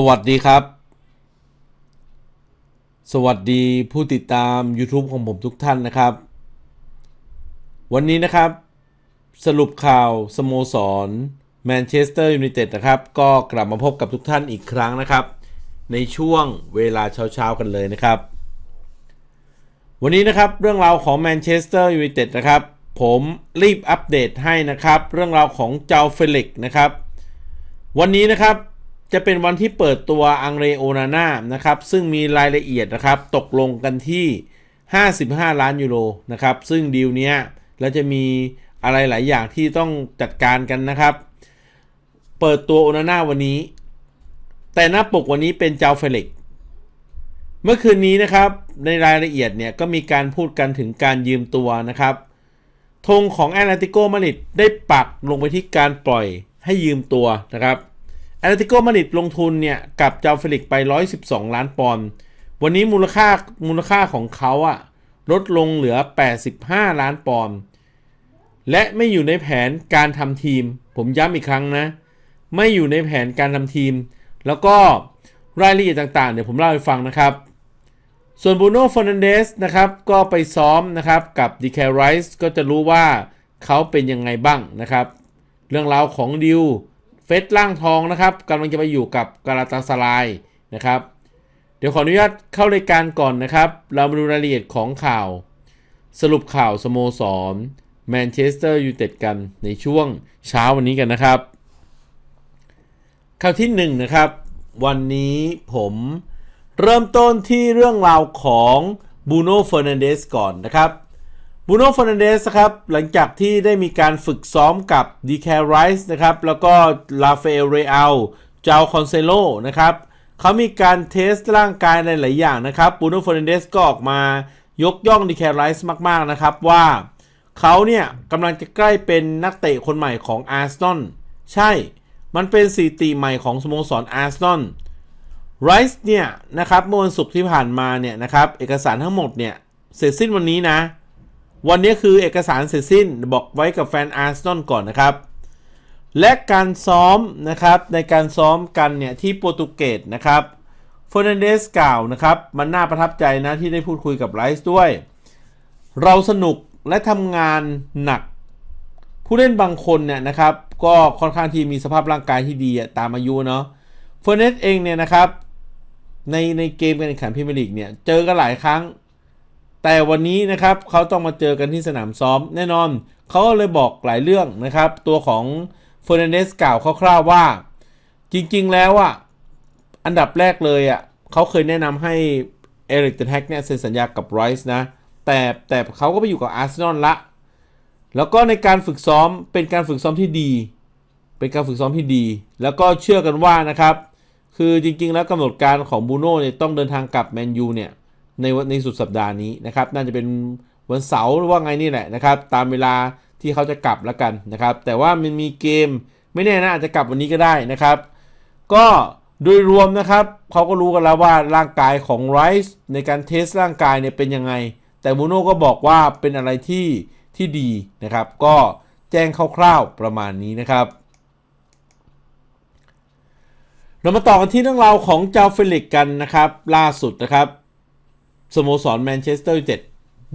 สวัสดีครับ สวัสดีผู้ติดตาม YouTube ของผมทุกท่านนะครับ วันนี้นะครับ สรุปข่าวสโมสรแมนเชสเตอร์ยูไนเต็ดนะครับ ก็กลับมาพบกับทุกท่านอีกครั้งนะครับ ในช่วงเวลาเช้าๆกันเลยนะครับ วันนี้นะครับเรื่องราวของแมนเชสเตอร์ยูไนเต็ดนะครับ ผมรีบอัปเดตให้นะครับ เรื่องราวของเจ้าเฟลิกนะครับ วันนี้นะครับ จะเป็นวันที่เปิดตัวอังเรโอนาน่านะครับ ซึ่งมีรายละเอียดนะครับตกลงกันที่ 55 ล้านยูโรนะครับ ซึ่งดีลเนี้ยเราจะมีอะไรหลายอย่างที่ต้องจัดการกันนะครับ เปิดตัวโอนาน่าวันนี้ แต่หน้าปกวันนี้เป็นเจ้าเฟลิกเมื่อคืนนี้นะครับในรายละเอียดเนี่ยก็มีการพูดกันถึงการยืมตัวนะครับธงของแอตเลติโกมาดริดได้ปักลงไปที่การปล่อยให้ยืมตัวนะครับ ตเลติโกมาดริดลงทุนเนี่ยกับเจ้าเฟลิกไป 112 ล้านปอนด์วันนี้มูลค่ามูลค่าของเขาอะลดลงเหลือ 85 ล้านปอนด์และไม่อยู่ในแผนการทำทีม ผมย้ำอีกครั้งนะ ไม่อยู่ในแผนการทำทีม แล้วก็รายละเอียดต่างๆ เดี๋ยวผมเล่าให้ฟังนะครับ ส่วนบูโน่ฟ e น n นเดสนะครับ ก็ไปซ้อมนะครับกับดีแคไรส์ก็จะรู้ว่าเขาเป็นยังไงบ้างนะครับ เรื่องราวของดิว เฟสล่างทองนะครับกำลังจะไปอยู่กับกาลาตาสลายนะครับ เดี๋ยวขออนุญาตเข้ารายการก่อนนะครับ เรามาดูรายละเอียดของข่าว สรุปข่าวสโมสรแมนเชสเตอร์ยูไนเต็ดกันในช่วงเช้าวันนี้กันนะครับ ข่าวที่1นนะครับ วันนี้ผมเริ่มต้นที่เรื่องราวของบูโน่เฟอร์นันเดสก่อนนะครับ บูโน่ฟอนันเดสครับ หลังจากที่ได้มีการฝึกซ้อมกับดีแคไรส์นะครับ แล้วก็ลาเฟลเรอัลจาวคอนเซโลนะครับเขามีการเทสร่างกายในหลายอย่างนะครับบูโน่ฟอนันเดสก็ออกมายกย่องดีแคไรส์มาก ๆ นะครับว่าเขาเนี่ยกำลังจะใกล้เป็นนักเตะคนใหม่ของอาร์เซนอลใช่ มันเป็นสถิติใหม่ของสโมสรอาร์เซนอลไรส์เนี่ยนะครับเมื่อวันศุกร์ที่ผ่านมาเนี่ยนะครับเอกสารทั้งหมดเนี่ยเสร็จสิ้นวันนี้นะ วันนี้คือเอกสารเสร็จสิ้นบอกไว้กับแฟนอาร์เซนอลก่อนนะครับ และการซ้อมนะครับในการซ้อมกันเนี่ยที่โปรตุเกสนะครับเฟอร์นันเดสกล่าวนะครับมันน่าประทับใจนะที่ได้พูดคุยกับไรส์ด้วย เราสนุกและทำงานหนัก ผู้เล่นบางคนเนี่ยนะครับก็ค่อนข้างที่มีสภาพร่างกายที่ดีตามอายุเนาะเฟอร์เนสเองเนี่ยนะครับในในเกมการแข่งขันพรีเมียร์ลีกเนี่ยเจอกันหลายครั้ง แต่วันนี้นะครับเขาต้องมาเจอกันที่สนามซ้อมแน่นอน เขาก็เลยบอกหลายเรื่องนะครับ ตัวของเฟอร์นันเดสกล่าวคร่าวๆว่า จริงๆแล้วอะอันดับแรกเลยอะเขาเคยแนะนำให้เอริกเทนแฮกเนี่ยเซ็นสัญญากับไรส์นะ แต่แต่เขาก็ไปอยู่กับอาร์เซนอลละ แล้วก็ในการฝึกซ้อมเป็นการฝึกซ้อมที่ดี เป็นการฝึกซ้อมที่ดี แล้วก็เชื่อกันว่านะครับ คือจริงๆแล้วกำหนดการของบูโน่เนี่ยต้องเดินทางกลับแมนยูเนี่ย ในในสุดสัปดาห์นี้นะครับน่าจะเป็นวันเสาร์หรือว่าไงนี่แหละนะครับตามเวลาที่เขาจะกลับแล้วกันนะครับ แต่ว่ามันมีเกมไม่แน่นะอาจจะกลับวันนี้ก็ได้นะครับ ก็โดยรวมนะครับเขาก็รู้กันแล้วว่าร่างกายของไรส์ในการเทสร่างกายเนี่ยเป็นยังไง แต่บูโน่ก็บอกว่าเป็นอะไรที่ที่ดีนะครับ ก็แจ้งคร่าวๆประมาณนี้นะครับ เรามาต่อกันที่เรื่องราวของเจ้าเฟลิกกันนะครับ ล่าสุดนะครับ สโมสรแมนเชสเตอร์ยูไนเต็ด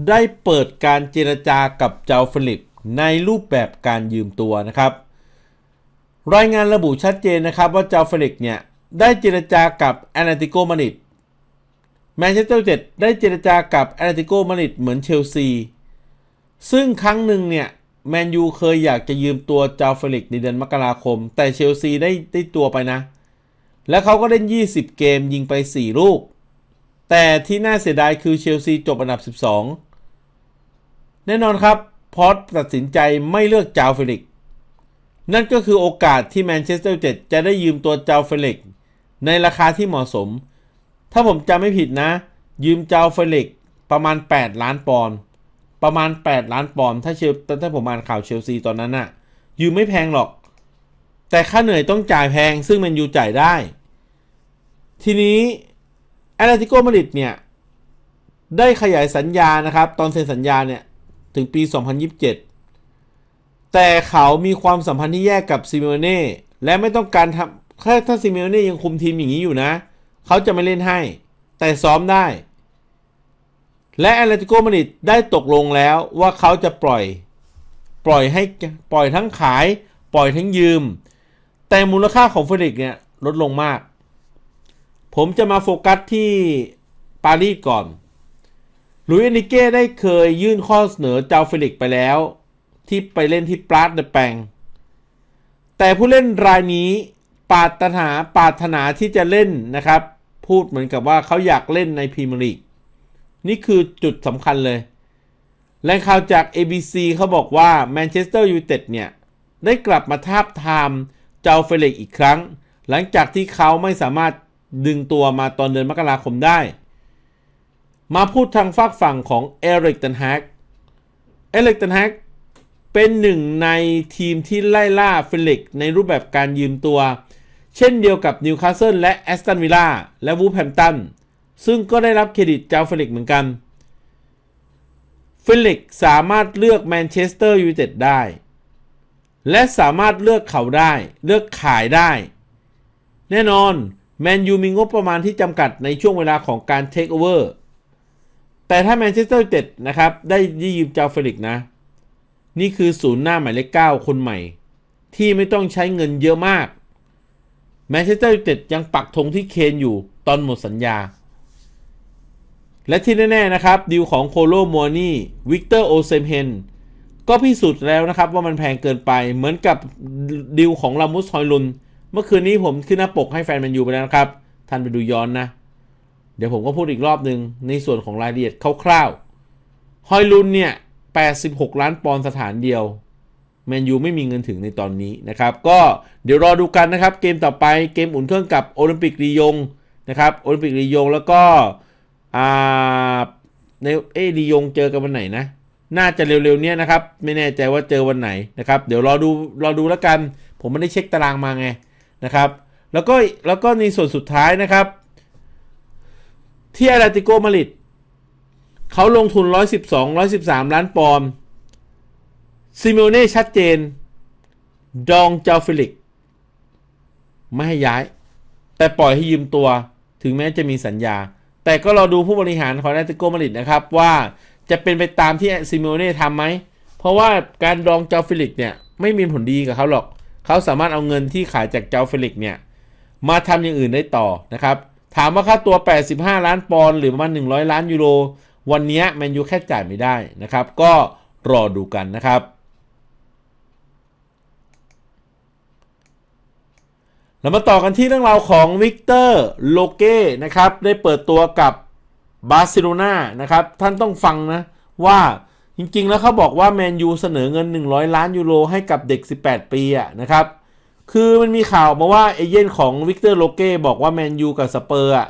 ได้เปิดการเจรจากับเจ้าเฟลิกในรูปแบบการยืมตัวนะครับ รายงานระบุชัดเจนนะครับว่าเจ้าเฟลิกเนี่ย ได้เจรจากับแอตเลติโกมาดริดแมนเชสเตอร์ยูไนเต็ดได้เจรจากับแอตเลติโกมาดริดเหมือนเชลซี ซึ่งครั้งหนึ่งเนี่ยแมนยูเคยอยากจะยืมตัวเจ้าเฟลิกในเดือนมกราคม แต่เชลซีได้ได้ตัวไปนะ แล้วเขาก็เล่น 20 เกมยิงไป 4 ลูก แต่ที่น่าเสียดายคือเชลซีจบอันดับ 12 แน่นอนครับ พอตตัดสินใจไม่เลือกจาวเฟลิก นั่นก็คือโอกาสที่แมนเชสเตอร์ยูไนเต็ดจะได้ยืมตัวจาวเฟลิก ในราคาที่เหมาะสม ถ้าผมจำไม่ผิดนะ ยืมจาวเฟลิกประมาณ 8 ล้านปอนด์ประมาณ 8 ล้านปอนด์ถ้าเชลถ้าผมอ่านข่าวเชลซีตอนนั้นน่ะยืมไม่แพงหรอก แต่ค่าเหนื่อยต้องจ่ายแพงซึ่งแมนยูจ่ายได้ ทีนี้ ตเลติโกมาดริดเนี่ยได้ขยายสัญญานะครับ ตอนเซ็นสัญญาเนี่ยถึงปี 2027 แต่เขามีความสัมพันธ์ที่แยกกับซิโมเน่และไม่ต้องการทำแค่ถ้าซิเมโอเน่ยังคุมทีมอย่างนี้อยู่นะ เขาจะไม่เล่นให้ แต่ซ้อมได้ และแอตเลติโกมาดริดได้ตกลงแล้วว่าเขาจะปล่อยปล่อยให้ปล่อยทั้งขาย ปล่อยทั้งยืม แต่มูลค่าของเฟลิกเนี่ยลดลงมาก ผมจะมาโฟกัสที่ปารีสก่อนลุยส์เอนิเก้ได้เคยยื่นข้อเสนอเจ้าเฟลิกไปแล้ว ที่ไปเล่นที่ปราดเดแปงแต่ผู้เล่นรายนี้ปารถนาปาถนาที่จะเล่นนะครับ พูดเหมือนกับว่าเขาอยากเล่นในพรีเมียร์ลีกนี่คือจุดสำคัญเลยแหล่งข่าวจาก ABC เขาบอกว่าแมนเชสเตอร์ยูไนเต็ดเนี่ย ได้กลับมาทาบทามเจ้าเฟลิกอีกครั้ง หลังจากที่เขาไม่สามารถ ดึงตัวมาตอนเดือนมกราคมได้ มาพูดทางฝากฝั่งของเอริกตันแฮกเอริกตันแฮกเป็นหนึ่งในทีมที่ไล่ล่าเฟลิกซ์ในรูปแบบการยืมตัว เช่นเดียวกับนิวคาสเซิลและแอสตันวิลล่าและวูแฮมตันซึ่งก็ได้รับเครดิตเจ้าเฟลิกซ์เหมือนกันเฟลิกซ์สามารถเลือกแมนเชสเตอร์ยูไนเต็ดได้ และสามารถเลือกเขาได้ เลือกขายได้ แน่นอน แมนยูมีงบประมาณที่จำกัดในช่วงเวลาของการเทคโอเวอร์แต่ถ้าแมนเชสเตอร์ยูไนเต็ดนะครับ ได้ยืมเจ้าเฟลิกนะ นี่คือศูนย์หน้าหมายเลข9คนใหม่ ที่ไม่ต้องใช้เงินเยอะมากแมนเชสเตอร์ยูไนเต็ดยังปักธงที่เคนอยู่ตอนหมดสัญญา และที่แน่ ๆ นะครับ ดีลของโคโลมัวนี่วิกเตอร์โอเซมเฮนก็พิสูจน์แล้วนะครับว่ามันแพงเกินไปเหมือนกับดีลของลามุสฮอยลุน เมื่อคืนนี้ผมขึ้นหน้าปกให้แฟนแมนยูไปแล้วนะครับ ท่านไปดูย้อนนะ เดี๋ยวผมก็พูดอีกรอบหนึ่งในส่วนของรายละเอียดคร่าวๆ ฮอยลุนเนี่ย 86 ล้านปอนด์สถานเดียว แมนยูไม่มีเงินถึงในตอนนี้นะครับ ก็เดี๋ยวรอดูกันนะครับ เกมต่อไปเกมอุ่นเครื่องกับโอลิมปิกลียงนะครับโอลิมปิกลียงแล้วก็ในเอลียงเจอกันวันไหนนะ น่าจะเร็วๆเนี้ยนะครับ ไม่แน่ใจว่าเจอวันไหนนะครับ เดี๋ยวรอดูรอดูแล้วกัน ผมไม่ได้เช็คตารางมาไง นะครับ แล้วก็แล้วก็ในส่วนสุดท้ายนะครับ ที่อาราติโกมาริดเขาลงทุน 112 113 ล้านปอนด์ซิเมเน่ชัดเจน ดองเจ้าฟิลิก ไม่ให้ย้าย แต่ปล่อยให้ยืมตัว ถึงแม้จะมีสัญญา แต่ก็เราดูผู้บริหารของแอตติโกมาริดนะครับว่าจะเป็นไปตามที่ซิเมเน่ทำไหม เพราะว่าการดองเจ้าฟิลิกเนี่ย ไม่มีผลดีกับเขาหรอก เขาสามารถเอาเงินที่ขายจากเจ้าเฟลิกเนี่ยมาทำอย่างอื่นได้ต่อนะครับ ถามว่าค่าตัว 85 ล้านปอนด์หรือประมาณ 100 ล้านยูโร วันนี้แมนยูแค่จ่ายไม่ได้นะครับ ก็รอดูกันนะครับ เรามาต่อกันที่เรื่องราวของวิกเตอร์โลเก้นะครับ ได้เปิดตัวกับบาร์เซโลนานะครับ ท่านต้องฟังนะว่า จริงๆ แล้วเขาบอกว่าแมนยูเสนอเงิน 100 ล้านยูโรให้กับเด็ก 18 ปีอะนะครับ คือมันมีข่าวมาว่าเอเย่นของวิกเตอร์โลเก้บอกว่าแมนยูกับสเปอร์อะ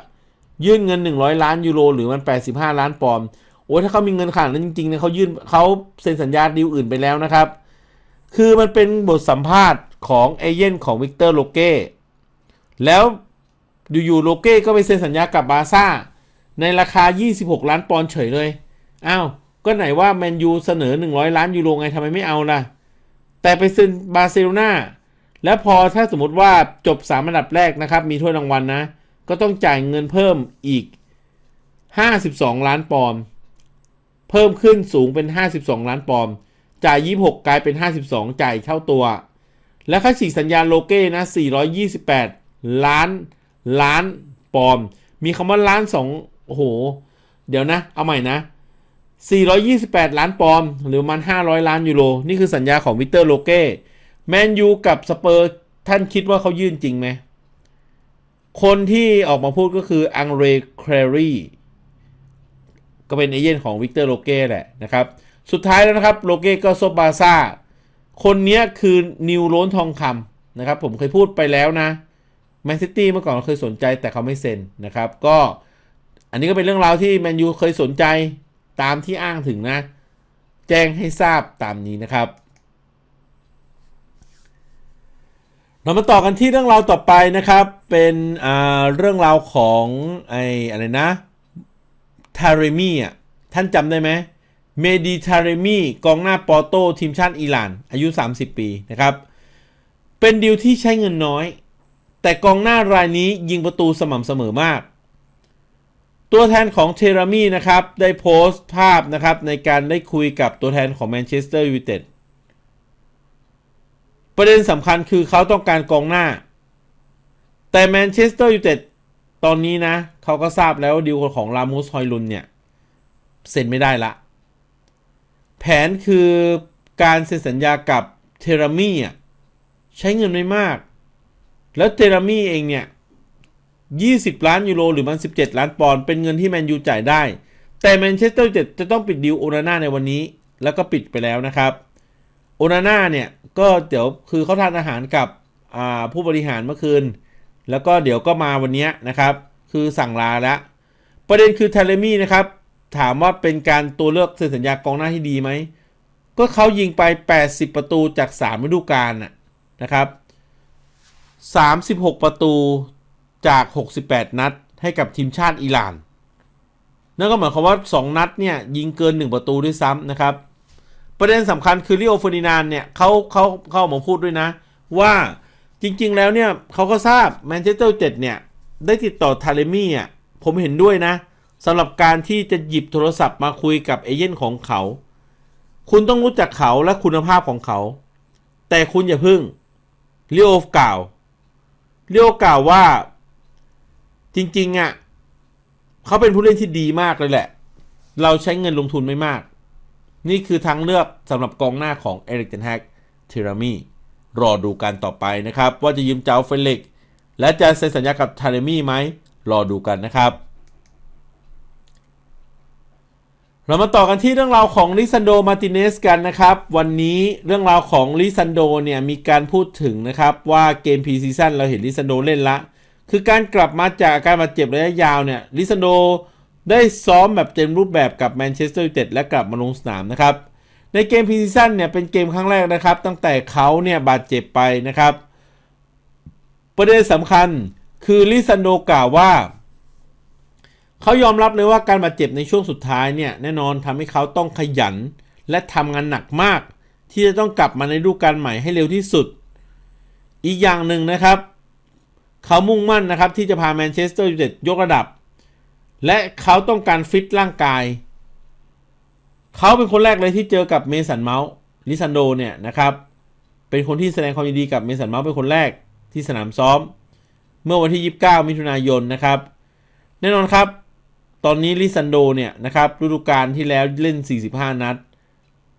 ยื่นเงิน 100 ล้านยูโรหรือมัน 85 ล้านปอนด์โอ้ยถ้าเขามีเงินขนาดนั้นจริงๆเนี่ยเขายื่นเขาเซ็นสัญญาดีลอื่นไปแล้วนะครับ คือมันเป็นบทสัมภาษณ์ของเอเย่นของวิกเตอร์โลเก้แล้วอยู่ๆโลเก้ก็ไปเซ็นสัญญากับบาซ่าในราคา 26 ล้านปอนด์เฉยเลย อ้าว ก็ไหนว่าแมนยูเสนอ 100 ล้านยูโรไงทำไมไม่เอาล่ะ แต่ไปเซ็นบาร์เซโลนาแล้วพอถ้าสมมติว่าจบ3อันดับแรกนะครับ มีถ้วยรางวัลนะ ก็ต้องจ่ายเงินเพิ่มอีก 52 ล้านปอนด์เพิ่มขึ้นสูงเป็น 52 ล้านปอนด์จ่าย 26 กลายเป็น 52 จ่ายเท่าตัว และค่าฉีกสัญญาโลเก้นะ 428 ล้านล้านปอนด์มีคำว่าล้านสองโอ้โห เดี๋ยวนะ เอาใหม่นะ 428 ล้านปอนด์หรือมัน 500 ล้านยูโร นี่คือสัญญาของวิเตอร์โลเก้แมนยูกับสเปอร์ท่านคิดว่าเขายื่นจริงไหม คนที่ออกมาพูดก็คืออังเรเครรีก็เป็นเอเย่นของวิกเตอร์โลเก้แหละนะครับ สุดท้ายแล้วนะครับโลเก้ก็ซบาซ่า คนนี้คือนิวโรนทองคำนะครับ ผมเคยพูดไปแล้วนะแมนซิตี้เมื่อก่อนเคยสนใจแต่เขาไม่เซ็นนะครับ ก็อันนี้ก็เป็นเรื่องราวที่แมนยูเคยสนใจ ตามที่อ้างถึงนะ แจ้งให้ทราบตามนี้นะครับ เรามาต่อกันที่เรื่องราวต่อไปนะครับ เป็นอ่าเรื่องราวของไออะไรนะทาเรมี่อะท่านจำได้ไหมเมดิทาเรมี่กองหน้าปอโตทีมชาติอิหร่าน อายุ 30 ปีนะครับ เป็นดีลที่ใช้เงินน้อย แต่กองหน้ารายนี้ยิงประตูสม่ำเสมอมาก ตัวแทนของเทรามีนะครับได้โพสต์ภาพนะครับในการได้คุยกับตัวแทนของแมนเชสเตอร์ยูไนเต็ดประเด็นสำคัญคือเขาต้องการกองหน้า แต่แมนเชสเตอร์ยูไนเต็ดตอนนี้นะเขาก็ทราบแล้วว่าดีลของลามูสฮอยลุนเนี่ยเซ็นไม่ได้ละ แผนคือการเซ็นสัญญากับเทรามี่ใช้เงินไม่มาก แล้วเทรามีเองเนี่ย 20 ล้านยูโรหรือมัน 17 ล้านปอนด์เป็นเงินที่แมนยูจ่ายได้ แต่แมนเชสเตอร์ยูไนเต็ดจะต้องปิดดีลโอนาน่าในวันนี้ แล้วก็ปิดไปแล้วนะครับโอนาน่าเนี่ยก็เดี๋ยวคือเขาทานอาหารกับผู้บริหารเมื่อคืน แล้วก็เดี๋ยวก็มาวันนี้นะครับ คือสั่งลาแล้ว ประเด็นคือเทเลมี่นะครับ ถามว่าเป็นการตัวเลือกเซ็นสัญญากองหน้าที่ดีไหม ก็เขายิงไป 80 ประตูจาก 3 ฤดูกาลนะครับ 36 ประตู จาก 68 นัดให้กับทีมชาติอิหร่าน นั่นก็หมายความว่า 2 นัดเนี่ยยิงเกิน 1 ประตูด้วยซ้ำนะครับ ประเด็นสำคัญคือลิโอเฟอร์ดินานเนี่ยเขาเขาเขาออกมาพูดด้วยนะ ว่าจริง ๆ แล้วเนี่ยเขาก็ทราบแมนเชสเตอร์เจ็ดเนี่ยได้ติดต่อทาเลมี่อะผมเห็นด้วยนะสำหรับการที่จะหยิบโทรศัพท์มาคุยกับเอเย่นของเขา คุณต้องรู้จักเขาและคุณภาพของเขา แต่คุณอย่าพึ่งเลิโอกล่าวเลิโอกล่าวว่า จริงๆอะเขาเป็นผู้เล่นที่ดีมากเลยแหละ เราใช้เงินลงทุนไม่มาก นี่คือทางเลือกสำหรับกองหน้าของเอริกเทนแฮกเทรามีรอดูกันต่อไปนะครับ ว่าจะยืมเจ้าเฟลิกและจะเซ็นสัญญากับทาเรมี่ไหมรอดูกันนะครับ เรามาต่อกันที่เรื่องราวของลิซันโดมาติเนสกันนะครับ วันนี้เรื่องราวของลิซันโดเนี่ยมีการพูดถึงนะครับว่าเกมพรีซีซั่นเราเห็นลิซันโดเล่นละ คือการกลับมาจากอาการบาดเจ็บระยะยาวเนี่ยลิซันโดได้ซ้อมแบบเต็มรูปแบบกับแมนเชสเตอร์ยูไนเต็ดและกลับมาลงสนามนะครับ ในเกมพรีซีซั่นเนี่ยเป็นเกมครั้งแรกนะครับ ตั้งแต่เขาเนี่ยบาดเจ็บไปนะครับ ประเด็นสำคัญคือลิซันโดกล่าวว่า เขายอมรับเลยว่าการบาดเจ็บในช่วงสุดท้ายเนี่ยแน่นอนทำให้เขาต้องขยัน และทำงานหนักมาก ที่จะต้องกลับมาในฤดูกาลใหม่ให้เร็วที่สุด อีกอย่างหนึ่งนะครับ เขามุ่งมั่นนะครับที่จะพาแมนเชสเตอร์ยูไนเต็ดยกระดับ และเขาต้องการฟิตร่างกาย เขาเป็นคนแรกเลยที่เจอกับเมสันเมาส์ลิซันโดเนี่ยนะครับเป็นคนที่แสดงความยินดีกับเมสันเมาส์เป็นคนแรกที่สนามซ้อม เมื่อวันที่ 29 มิถุนายนนะครับ แน่นอนครับ ตอนนี้ลิซันโดเนี่ยนะครับฤดูกาลที่แล้วเล่น 45 นัด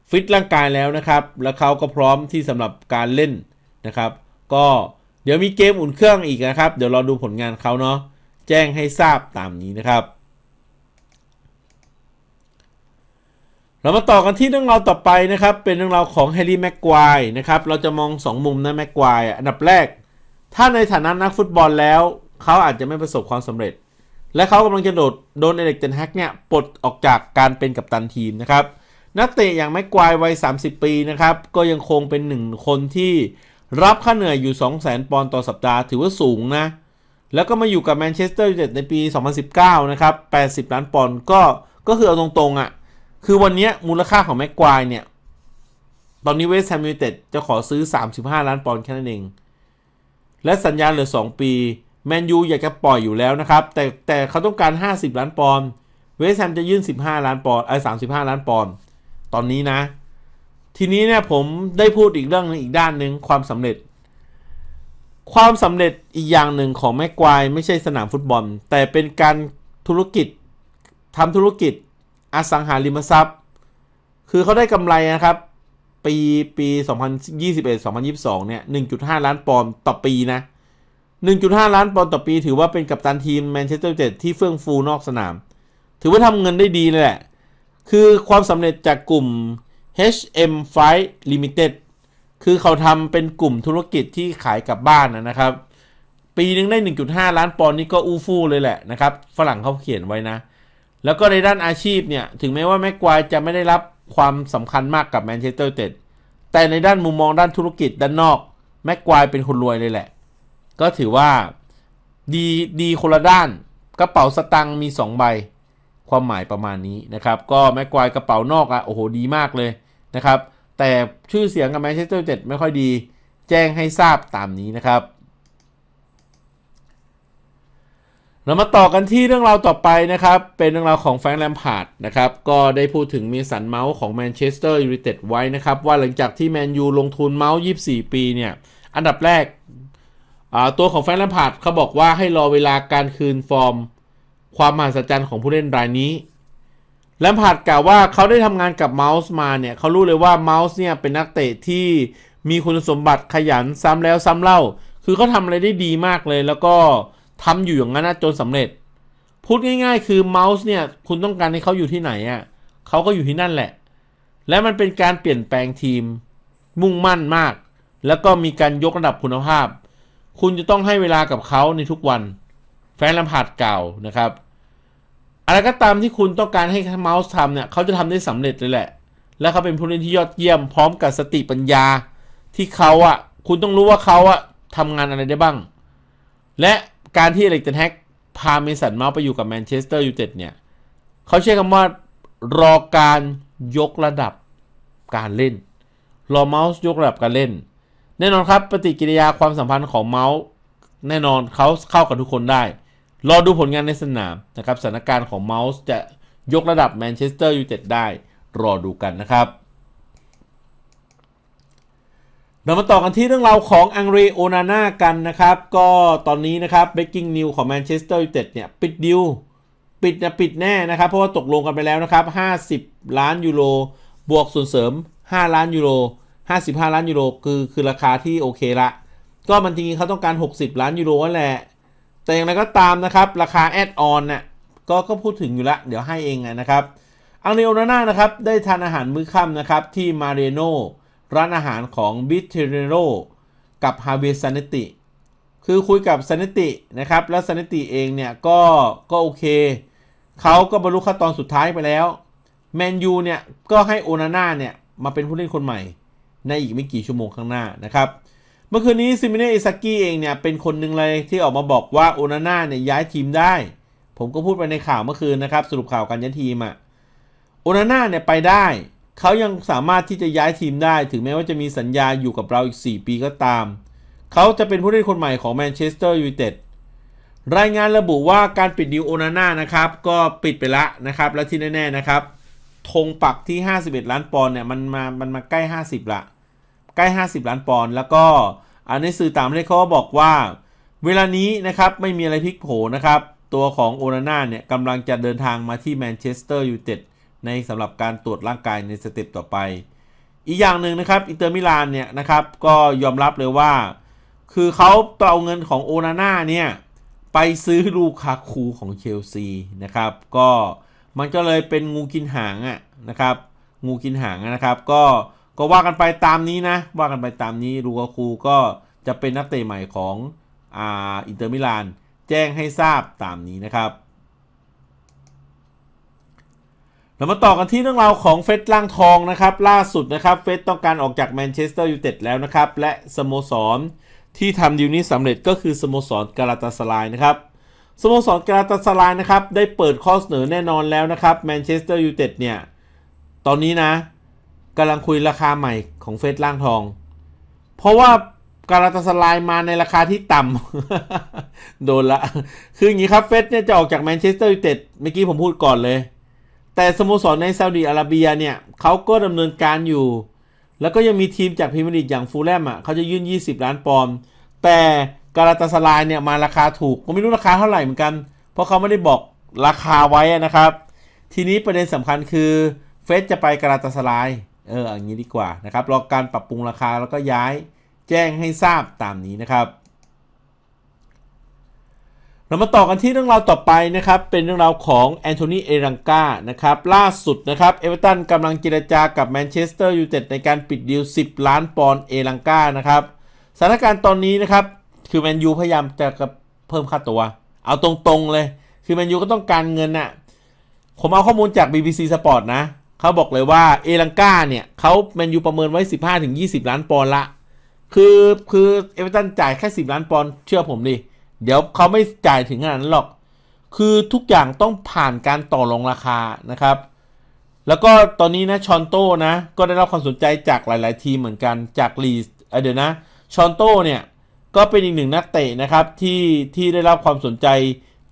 ฟิตร่างกายแล้วนะครับ แล้วเขาก็พร้อมที่สำหรับการเล่นนะครับ ก็ เดี๋ยวมีเกมอุ่นเครื่องอีกนะครับ เดี๋ยวรอดูผลงานเขาเนาะแจ้งให้ทราบตามนี้นะครับ เรามาต่อกันที่เรื่องราวต่อไปนะครับ เป็นเรื่องราวของแฮร์รี่แม็กควายนะครับ เราจะมอง 2 มุมนะแม็กควายอันดับแรก ถ้าในฐานะนักฟุตบอลแล้ว เขาอาจจะไม่ประสบความสำเร็จ และเขากำลังจะโดดโดนเอเล็กเทนแฮกเนี่ยปลดออกจากการเป็นกัปตันทีมนะครับนักเตะอย่างแม็กควายวัย 30 ปีนะครับ ก็ยังคงเป็นหนึ่งคนที่ รับค่าเหนื่อยอยู่ 200,000 ปอนด์ต่อสัปดาห์ถือว่าสูงนะ แล้วก็มาอยู่กับแมนเชสเตอร์ยูไนเต็ดในปี 2019 นะครับ 80 ล้านปอนด์ก็ก็คือเอาตรงๆอะ่ะ คือวันนี้มูลค่าของแม็กควายเนี่ย ตอนนี้เวสต์แฮมยูไนเต็ดจะขอซื้อ 35 ล้านปอนด์แค่นั้นเอง และสัญญาเหลือ 2 ปีแมนยูอยากจะปล่อยอยู่แล้วนะครับ แต่แต่เขาต้องการ 50 ล้านปอนด์เวสต์แฮมจะยื่น 15 ล้านปอนด์ไอ้35 ล้านปอนด์ตอนนี้นะ ทีนี้เนี่ยผมได้พูดอีกเรื่องนึงอีกด้านหนึ่งความสำเร็จ ความสำเร็จอีกอย่างหนึ่งของแม็กควายไม่ใช่สนามฟุตบอล แต่เป็นการธุรกิจทำธุรกิจอสังหาริมทรัพย์ คือเขาได้กำไรนะครับ ปีปี 2021-2022 เนี่ย 1.5 ล้านปอนด์ต่อปีนะ 1.5 ล้านปอนด์ต่อปี ถือว่าเป็นกัปตันทีมแมนเชสเตอร์ยูไนเต็ดที่เฟื่องฟูนอกสนาม ถือว่าทำเงินได้ดีเลยแหละ คือความสำเร็จจากกลุ่ม HM5 Limited คือเขาทำเป็นกลุ่มธุรกิจที่ขายกับบ้านนะครับ ปีนึงได้ 1.5 ล้านปอนด์นี่ก็อู้ฟู่เลยแหละนะครับ ฝรั่งเขาเขียนไว้นะ แล้วก็ในด้านอาชีพเนี่ย ถึงแม้ว่าแม็กควายจะไม่ได้รับความสำคัญมากกับแมนเชสเตอร์เต็ดแต่ในด้านมุมมองด้านธุรกิจด้านนอกแม็กควายเป็นคนรวยเลยแหละ ก็ถือว่าดีดีคนละด้านกระเป๋าสตังค์มี 2 ใบ ความหมายประมาณนี้นะครับ ก็แม็กควายกระเป๋านอกอะโอ้โหดีมากเลย นะครับ แต่ชื่อเสียงกับแมนเชสเตอร์ยูไนเต็ดไม่ค่อยดี แจ้งให้ทราบตามนี้นะครับ เรามาต่อกันที่เรื่องราวต่อไปนะครับ เป็นเรื่องราวของแฟรงค์แลมพาร์ดนะครับ ก็ได้พูดถึงมีสันเมาส์ของแมนเชสเตอร์ยูไนเต็ดไว้นะครับ ว่าหลังจากที่แมนยูลงทุนเมาส์ 24 ปีเนี่ย อันดับแรกตัวของแฟรงค์แลมพาร์ดเขาบอกว่าให้รอเวลาการคืนฟอร์ม ความมหัศจรรย์ของผู้เล่นรายนี้ แลมพาร์ดกล่าวว่าเขาได้ทำงานกับเมาส์มาเนี่ยเขารู้เลยว่าเมาส์เนี่ยเป็นนักเตะที่มีคุณสมบัติขยันซ้ำแล้วซ้ำเล่า คือเขาทำอะไรได้ดีมากเลย แล้วก็ทำอยู่อย่างนั้นนะจนสำเร็จ พูดง่าย ๆ คือเมาส์เนี่ยคุณต้องการให้เขาอยู่ที่ไหนอะ่ะเขาก็อยู่ที่นั่นแหละ และมันเป็นการเปลี่ยนแปลงทีม มุ่งมั่นมาก แล้วก็มีการยกระดับคุณภาพ คุณจะต้องให้เวลากับเขาในทุกวัน แฟนลำพาดเก่านะครับ อะไรก็ตามที่คุณต้องการให้เมาส์ทำเนี่ยเขาจะทำได้สำเร็จเลยแหละ และเขาเป็นผู้เล่นที่ยอดเยี่ยมพร้อมกับสติปัญญา ที่เขาอะคุณต้องรู้ว่าเขาอะทำงานอะไรได้บ้าง และการที่อเล็กเทนแฮกพาเมสันเมาส์ไปอยู่กับแมนเชสเตอร์ยูไนเต็ดเนี่ยเขาใช้คำว่ารอการยกระดับการเล่น รอเมาส์ยกระดับการเล่น แน่นอนครับปฏิกิริยาความสัมพันธ์ของเมาส์แน่นอนเขาเข้ากับทุกคนได้ รอดูผลงานในสนามนะครับสถานการณ์ของเมาส์จะยกระดับแมนเชสเตอร์ยูไนเต็ดได้รอดูกันนะครับเรามาต่อกันที่เรื่องราวของอังเรโอนาน่ากันนะครับ ก็ตอนนี้นะครับเบกกิ้งนิวของแมนเชสเตอร์ยูไนเต็ดเนี่ยปิดดิวปิดนะปิดแน่นะครับ เพราะว่าตกลงกันไปแล้วนะครับ 50 ล้านยูโรบวกส่วนเสริม 5 ล้านยูโร55 ล้านยูโรคือคือราคาที่โอเคละ ก็มันจริงๆเขาต้องการ 60 ล้านยูโรนั่นแหละ แต่อย่างไรก็ตามนะครับ ราคาแอดออนน่ะก็ก็พูดถึงอยู่ละ เดี๋ยวให้เองนะครับอังเรโอนาน่านะครับ ได้ทานอาหารมื้อค่ำนะครับ ที่มาเรโนร้านอาหารของบิทเทเรโรกับฮาเวซานติ คือคุยกับซานตินะครับ แล้วซานติเองเนี่ยก็ก็โอเคเขาก็บรรลุขั้นตอนสุดท้ายไปแล้วแมนยูเนี่ยก็ให้โอนาน่าเนี่ยมาเป็นผู้เล่นคนใหม่ในอีกไม่กี่ชั่วโมงข้างหน้านะครับ มื่อคืนนี้ซิมิเน่อิซากิเองเนี่ยเป็นคนหนึ่งเลยที่ออกมาบอกว่าโอนาน่าเนี่ยย้ายทีมได้ ผมก็พูดไปในข่าวเมื่อคืนนะครับ สรุปข่าวการย้ายทีมอะโอนาน่าเนี่ยไปได้ เขายังสามารถที่จะย้ายทีมได้ ถึงแม้ว่าจะมีสัญญาอยู่กับเราอีก 4 ปีก็ตาม เขาจะเป็นผู้เล่นคนใหม่ของแมนเชสเตอร์ยูไนเต็ดรายงานระบุว่าการปิดดิวโอนาน่านะครับ ก็ปิดไปละนะครับ และที่แน่ๆนะครับธงปักที่ 51 ล้านปอนด์เนี่ยมันมามันมาใกล้ 50ละ ใกล้ 50 ล้านปอนด์แล้วก็อันในสื่อต่างประเทศเขาก็บอกว่า เวลานี้นะครับไม่มีอะไรพลิกโผนะครับ ตัวของโอนาน่าเนี่ยกำลังจะเดินทางมาที่แมนเชสเตอร์ยูไนเต็ดในสำหรับการตรวจร่างกายในสเต็ปต่อไป อีกอย่างหนึ่งนะครับอินเตอร์มิลานเนี่ยนะครับก็ยอมรับเลยว่า คือเขาเอาเงินของโอนาน่าเนี่ยไปซื้อลูคาคูของเชลซีนะครับ ก็มันก็เลยเป็นงูกินหางอะนะครับ งูกินหางนะครับ ก็ ก็ว่ากันไปตามนี้นะ ว่ากันไปตามนี้ลูคาคูก็จะเป็นนักเตะใหม่ของอ่าอินเตอร์มิลาน แจ้งให้ทราบตามนี้นะครับ เรามาต่อกันที่เรื่องราวของเฟสล่างทองนะครับ ล่าสุดนะครับ เฟสต้องการออกจากแมนเชสเตอร์ยูไนเต็ดแล้วนะครับ และสโมสรที่ทำดีลนี้สำเร็จก็คือสโมสรกาลาตาสลายนะครับสโมสรกาลาตาสลายนะครับ ได้เปิดข้อเสนอแน่นอนแล้วนะครับแมนเชสเตอร์ยูไนเต็ดเนี่ย ตอนนี้นะ กำลังคุยราคาใหม่ของเฟสล่างทอง เพราะว่ากาลาตาสลายมาในราคาที่ต่ำโดนละ คืออย่างนี้ครับเฟสเนี่ยจะออกจากแมนเชสเตอร์ยูไนเต็ดเมื่อกี้ผมพูดก่อนเลย แต่สโมสรในซาอุดีอาระเบียเนี่ยเขาก็ดำเนินการอยู่ แล้วก็ยังมีทีมจากพรีเมียร์ลีกอย่างฟูลแลมอะเขาจะยื่น 20 ล้านปอนด์แต่กาลาตาสลายเนี่ยมาราคาถูกผมไม่รู้ราคาเท่าไหร่เหมือนกัน เพราะเขาไม่ได้บอกราคาไว้นะครับ ทีนี้ประเด็นสำคัญคือเฟสจะไปกาลาตาสลาย เอออย่างนี้ดีกว่านะครับรอการปรับปรุงราคาแล้วก็ย้ายแจ้งให้ทราบตามนี้นะครับ เรามาต่อกันที่เรื่องราวต่อไปนะครับ เป็นเรื่องราวของแอนโทนีเอรังกานะครับ ล่าสุดนะครับเอเวอร์ตันกำลังเจรจากับแมนเชสเตอร์ยูไนเต็ดในการปิดดีล 10 ล้านปอนด์เอรังกานะครับสถานการณ์ตอนนี้นะครับ คือแมนยูพยายามจะเพิ่มค่าตัว เอาตรงๆเลย คือแมนยูก็ต้องการเงินน่ะผมเอาข้อมูลจาก BBC Sport นะ เขาบอกเลยว่าเอรังกาเนี่ยเขาแมนยูประเมินไว้ 15-20 ล้านปอนด์ละ คือคือเอเวอเร์ตันจ่ายแค่ 10 ล้านปอนด์เชื่อผมดิ เดี๋ยวเขาไม่จ่ายถึงขนาดนั้นหรอก คือทุกอย่างต้องผ่านการต่อรองราคานะครับ แล้วก็ตอนนี้นะชอนโต้นะ ก็ได้รับความสนใจจากหลาย ๆ ทีมเหมือนกันจากลีสเเดี๋ยวนะชอนโต้เนี่ยก็เป็นอีกหนึ่งนักเตะนะครับที่ที่ได้รับความสนใจ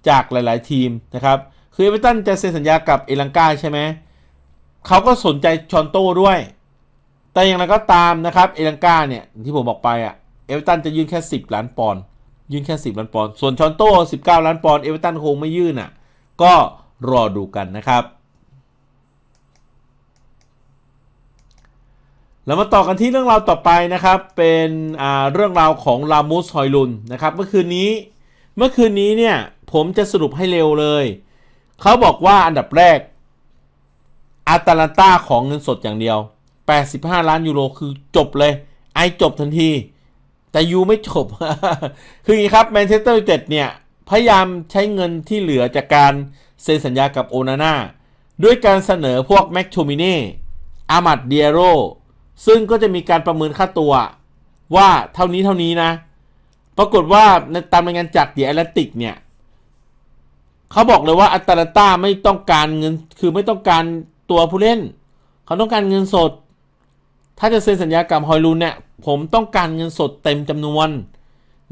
จากหลาย ๆ ทีมนะครับ คือเอเวอเร์ตันจะเซ็นสัญญากับเอลังกาใช่ไหม เขาก็สนใจชอนโต้ด้วย แต่อย่างไรก็ตามนะครับ เอลังกาเนี่ยที่ผมบอกไปอะ่ะเอเวอร์ตันจะยื่นแค่ 10 ล้านปอนด์ยื่นแค่ 10 ล้านปอนด์ส่วนชอนโต้19 ล้านปอนด์เอเวอร์ตันคงไม่ยื่นอะก็รอดูกันนะครับแล้วมาต่อกันที่เรื่องราวต่อไปนะครับ เป็นเรื่องราวของลามูสฮอยลุนนะครับ เมื่อคืนนี้ เมื่อคืนนี้เนี่ยผมจะสรุปให้เร็วเลย เขาบอกว่าอันดับแรก อาตาลันตาของเงินสดอย่างเดียว 85 ล้านยูโรคือจบเลย ไอจบทันที แต่ยูไม่จบ คืออย่างนี้ครับแมนเชสเตอร์ยูไนเต็ดเนี่ย พยายามใช้เงินที่เหลือจากการเซ็นสัญญากับโอนาน่าด้วยการเสนอพวกแม็กโชมิเน่อามัดเดียโรซึ่งก็จะมีการประเมินค่าตัวว่าเท่านี้เท่านี้นะ ปรากฏว่าในตามรายงานจากเดียแอตแลติกเนี่ยเขาบอกเลยว่าอัตแลนตาไม่ต้องการเงิน คือไม่ต้องการ ตัวผู้เล่น เขาต้องการเงินสด ถ้าจะเซ็นสัญญากับฮอยลูนเนี่ยผมต้องการเงินสดเต็มจำนวน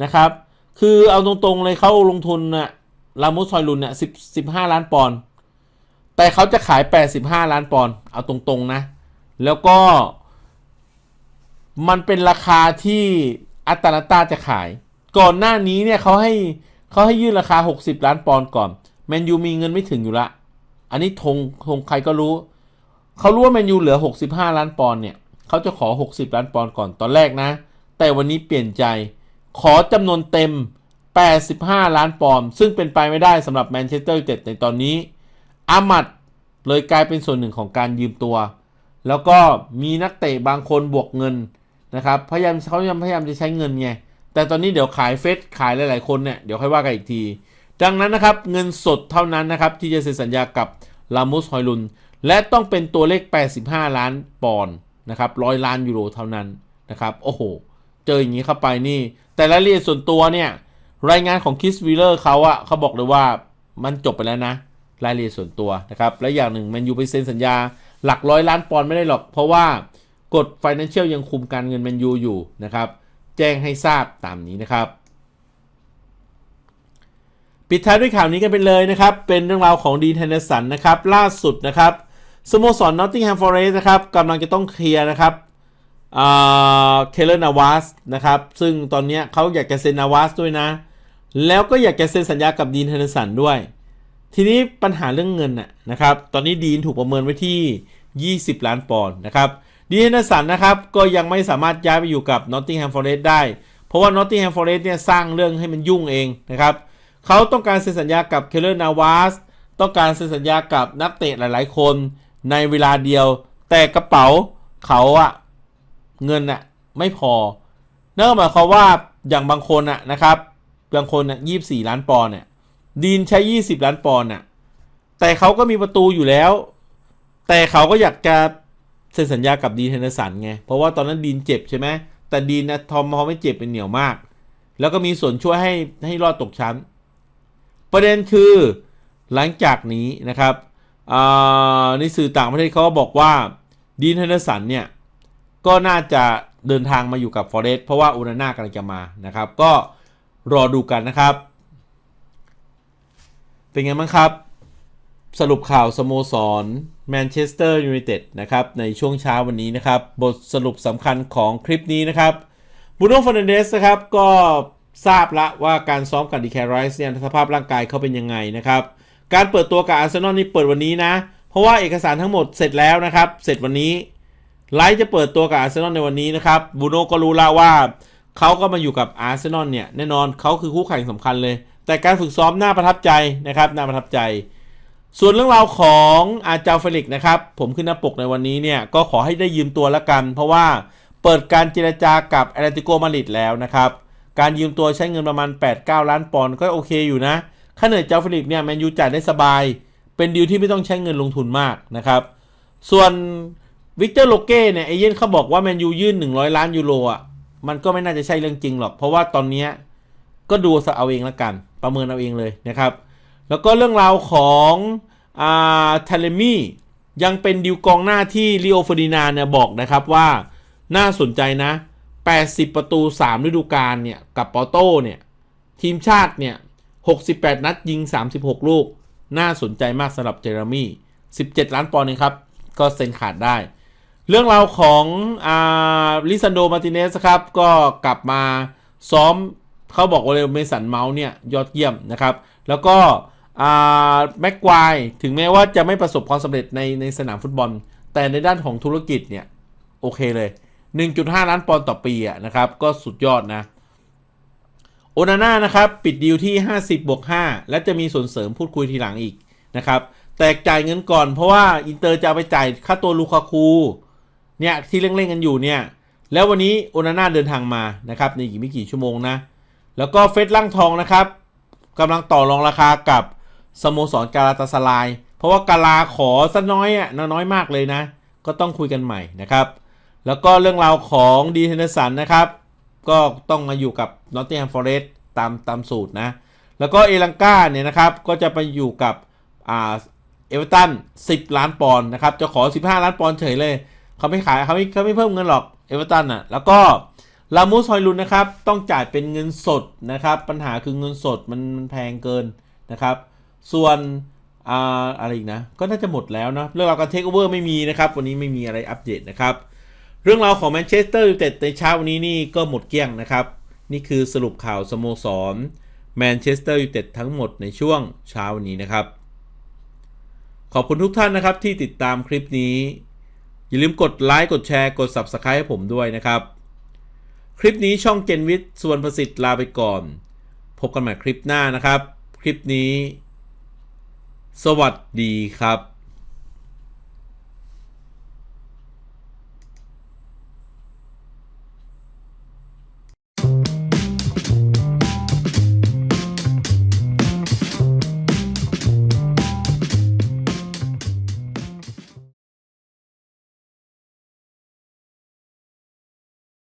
นะครับ คือเอาตรงๆเลยเขาลงทุนอะลามุสฮอยลูนเนี่ยสิบสิบห้าล้านปอนด์แต่เขาจะขายแปดสิบห้าล้านปอนด์เอาตรงๆนะ แล้วก็ มันเป็นราคาที่อัตแลนตาจะขาย ก่อนหน้านี้เนี่ยเขาให้เขาให้ยื่นราคา 60 ล้านปอนด์ก่อนแมนยูมีเงินไม่ถึงอยู่ละ อันนี้ธงธงใครก็รู้ เขารู้ว่าแมนยูเหลือ 65 ล้านปอนด์เนี่ยเขาจะขอ 60 ล้านปอนด์ก่อนตอนแรกนะ แต่วันนี้เปลี่ยนใจ ขอจำนวนเต็ม 85 ล้านปอนด์ซึ่งเป็นไปไม่ได้สำหรับแมนเชสเตอร์ยูไนเต็ดในตอนนี้อามัดเลยกลายเป็นส่วนหนึ่งของการยืมตัว แล้วก็มีนักเตะบางคนบวกเงินนะครับ พยายามเขาพยายามพยายามจะใช้เงินไง แต่ตอนนี้เดี๋ยวขายเฟสขายหลาย ๆ คนเนี่ย เดี๋ยวค่อยว่ากันอีกที ดังนั้นนะครับเงินสดเท่านั้นนะครับที่จะเซ็นสัญญากับลามุสฮอยลุน และต้องเป็นตัวเลข 85 ล้านปอนด์นะครับร้อยล้านยูโรเท่านั้นนะครับโอ้โห เจออย่างนี้เข้าไปนี่ แต่รายละเอียดส่วนตัวเนี่ยรายงานของคิสวิลเลอร์เขาอะเขาบอกเลยว่ามันจบไปแล้วนะ รายละเอียดส่วนตัวนะครับ และอย่างหนึ่งแมนยูไปเซ็นสัญญาหลักร้อยล้านปอนด์ไม่ได้หรอก เพราะว่ากฎ Financial ยังคุมการเงินแมนยูอยู่นะครับ แจ้งให้ทราบตามนี้นะครับ ปิดท้ายด้วยข่าวนี้กันไปเลยนะครับ เป็นเรื่องราวของดีนเทนเนสันนะครับ ล่าสุดนะครับสโมสรนอตติงแฮมฟอร์เรสต์นะครับกำลังจะต้องเคลียร์นะครับเคเลอร์นาวาสนะครับ ซึ่งตอนนี้เขาอยากจะเซ็นนาวาสด้วยนะ แล้วก็อยากจะเซ็นสัญญากับดีนเทนเนสันด้วย ทีนี้ปัญหาเรื่องเงินนะครับ ตอนนี้ดีนถูกประเมินไว้ที่ 20 ล้านปอนด์นะครับดีเฮนสันนะครับก็ยังไม่สามารถย้ายไปอยู่กับนอตติงแฮมฟอร์เรสต์ได้ เพราะว่านอตติงแฮมฟอร์เรสต์เนี่ยสร้างเรื่องให้มันยุ่งเองนะครับ เขาต้องการเซ็นสัญญากับเคเลอร์นาวาสต้องการเซ็นสัญญากับนักเตะหลาย ๆ คนในเวลาเดียว แต่กระเป๋าเขาอะเงินอะไม่พอนั่นหมายความว่าอย่างบางคนอะนะครับ บางคนอะยี่สิบสี่ล้านปอนด์เนี่ยดีนใช้ยี่สิบล้านปอนด์อะแต่เขาก็มีประตูอยู่แล้ว แต่เขาก็อยากจะเซ็นสัญญากับดีนเทนสันไง เพราะว่าตอนนั้นดีนเจ็บใช่ไหมแต่ดีนนะทอมพอไม่เจ็บเป็นเหนียวมาก แล้วก็มีส่วนช่วยให้ให้รอดตกชั้น ประเด็นคือหลังจากนี้นะครับในสื่อต่างประเทศเขาบอกว่าดีนเทนเดสันเนี่ย ก็น่าจะเดินทางมาอยู่กับฟอเรสต์เพราะว่าอุนาน่ากำลังจะมานะครับ ก็รอดูกันนะครับ เป็นไงบ้างครับ สรุปข่าวสโมสรแมนเชสเตอร์ยูไนเต็ดนะครับ ในช่วงเช้าวันนี้นะครับ บทสรุปสำคัญของคลิปนี้นะครับบูโน่ฟอนเดสนะครับก็ ทราบละว่าการซ้อมกับดีแคไรส์เนี่ยสภาพร่างกายเขาเป็นยังไงนะครับการเปิดตัวกับอาร์เซนอลนี่เปิดวันนี้นะ เพราะว่าเอกสารทั้งหมดเสร็จแล้วนะครับ เสร็จวันนี้ไลท์จะเปิดตัวกับอาร์เซนอลในวันนี้นะครับบูโน่ก็รู้แล้วว่าเขาก็มาอยู่กับอาร์เซนอลเนี่ยแน่นอนเขาคือคู่แข่งสำคัญเลย แต่การฝึกซ้อมน่าประทับใจนะครับน่าประทับใจ ส่วนเรื่องราวของอาจารย์เฟลิกนะครับผมขึ้นหน้าปกในวันนี้เนี่ยก็ขอให้ได้ยืมตัวละกัน เพราะว่าเปิดการเจรจากับแอตเลติโกมาริดแล้วนะครับ การยืมตัวใช้เงินประมาณ 8-9 ล้านปอนด์ก็โอเคอยู่นะค่าเหนื่อยเจ้าเฟลิกเนี่ยแมนยูจ่ายได้สบาย เป็นดีลที่ไม่ต้องใช้เงินลงทุนมากนะครับ ส่วนวิกเตอร์โลเก้เนี่ยเอเย่นเขาบอกว่าแมนยูยื่น 100 ล้านยูโรอะมันก็ไม่น่าจะใช่เรื่องจริงหรอก เพราะว่าตอนนี้ก็ดูเอาเองละกัน ประเมินเอาเองเลยนะครับ แล้วก็เรื่องราวของอ่าเทเลมี่ยังเป็นดิวกองหน้าที่ลิโอฟดินาเนี่ยบอกนะครับว่าน่าสนใจนะ 80 ประตู 3 ฤดูกาลเนี่ย กับปอโต้เนี่ย ทีมชาติเนี่ย 68 นัดยิง 36 ลูก น่าสนใจมากสำหรับเจอร์มี่ 17 ล้านปอนด์เองครับ ก็เซ็นขาดได้ เรื่องราวของอ่าลิซันโด มาติเนสครับ ก็กลับมาซ้อมเขาบอกว่าเรเมสันเมาส์เนี่ย ยอดเยี่ยมนะครับ แล้วก็อ่าแม็กควายถึงแม้ว่าจะไม่ประสบความสำเร็จในในสนามฟุตบอล แต่ในด้านของธุรกิจเนี่ย โอเคเลย 1.5 ล้านปอนด์ต่อปีอะนะครับ ก็สุดยอดนะ โอนาน่านะครับ ปิดดีลที่ 50บวก5และจะมีส่วนเสริมพูดคุยทีหลังอีกนะครับ แต่จ่ายเงินก่อนเพราะว่าอินเตอร์จะเอาไปจ่ายค่าตัวลูคาคูเนี่ยที่เร่งๆกันอยู่เนี่ย แล้ววันนี้โอนาน่าเดินทางมานะครับในอีกไม่กี่ชั่วโมงนะ แล้วก็เฟสล่างทองนะครับกำลังต่อรองราคากับสโมสรกาลาตาสลาย เพราะว่ากาลาขอสักน้อยอะน้อยมากเลยนะ ก็ต้องคุยกันใหม่นะครับ แล้วก็เรื่องราวของดีเทนสันนะครับ ก็ต้องมาอยู่กับนอตติงแฮมฟอเรสต์ตามตามสูตรนะ แล้วก็เอลังกาเนี่ยนะครับก็จะไปอยู่กับอ่าเอเวอร์ตัน10 ล้านปอนด์นะครับ จะขอ 15 ล้านปอนด์เฉยเลยเขาไม่ขายเขาไม่เขาไม่เพิ่มเงินหรอกเอเวอร์ตันอะแล้วก็ลามูสฮอยลุนนะครับ ต้องจ่ายเป็นเงินสดนะครับ ปัญหาคือเงินสดมันมันแพงเกินนะครับ ส่วนอ่าอะไรอีกนะ ก็น่าจะหมดแล้วนะเรื่องราวการเทคโอเวอร์ไม่มีนะครับ วันนี้ไม่มีอะไรอัปเดตนะครับ เรื่องราวของแมนเชสเตอร์ยูไนเต็ดในเช้าวันนี้นี่ก็หมดเกลี้ยงนะครับ นี่คือสรุปข่าวสโมสรแมนเชสเตอร์ยูไนเต็ดทั้งหมดในช่วงเช้าวันนี้นะครับ ขอบคุณทุกท่านนะครับที่ติดตามคลิปนี้ อย่าลืมกดไลค์กดแชร์กด Subscribe ให้ผมด้วยนะครับ คลิปนี้ช่องเจนวิทย์ส่วนประสิทธิ์ลาไปก่อน พบกันใหม่คลิปหน้านะครับ คลิปนี้ สวัสดีครับ